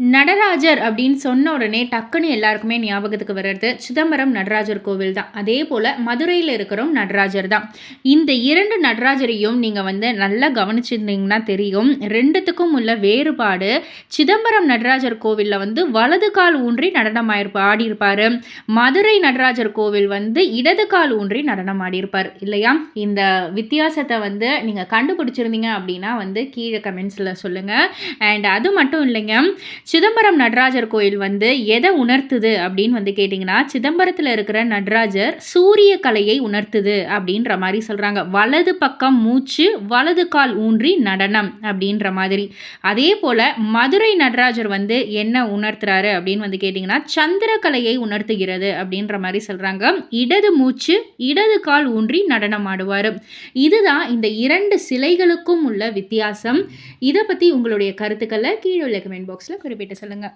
நடராஜர் அப்படின்னு சொன்ன உடனே டக்குன்னு எல்லாருக்குமே ஞாபகத்துக்கு வர்றது சிதம்பரம் நடராஜர் கோவில் தான். அதே போல் மதுரையில் இருக்கிறோம் நடராஜர் தான். இந்த இரண்டு நடராஜரையும் நீங்கள் வந்து நல்லா கவனிச்சிருந்தீங்கன்னா தெரியும். ரெண்டுத்துக்கும் உள்ள வேறுபாடு சிதம்பரம் நடராஜர் கோவிலில் வந்து வலது கால் ஊன்றி நடனம் ஆயிருப்பா ஆடியிருப்பார். மதுரை நடராஜர் கோவில் வந்து இடது கால் ஊன்றி நடனம் ஆடியிருப்பார். இல்லையா? இந்த வித்தியாசத்தை வந்து நீங்கள் கண்டுபிடிச்சிருந்தீங்க அப்படின்னா வந்து கீழே கமெண்ட்ஸில் சொல்லுங்கள் அண்ட் அது மட்டும் இல்லைங்க சிதம்பரம் நடராஜர் கோயில் வந்து எதை உணர்த்துது அப்படின்னு வந்து கேட்டிங்கன்னா சிதம்பரத்தில் இருக்கிற நடராஜர் சூரிய கலையை உணர்த்துது அப்படின்ற மாதிரி சொல்கிறாங்க வலது பக்கம் மூச்சு வலது கால் ஊன்றி நடனம் அப்படின்ற மாதிரி. அதே போல் மதுரை நடராஜர் வந்து என்ன உணர்த்துறாரு அப்படின்னு வந்து கேட்டிங்கன்னா சந்திரகலையை உணர்த்துகிறது அப்படின்ற மாதிரி சொல்கிறாங்க இடது மூச்சு இடது கால் ஊன்றி நடனம் ஆடுவார். இதுதான் இந்த இரண்டு சிலைகளுக்கும் உள்ள வித்தியாசம். இதை பற்றி உங்களுடைய கருத்துக்களை கீழே உள்ள கமெண்ட் பாக்ஸில் குறிப்பிட்டு விட்டு சொல்லுங்கள்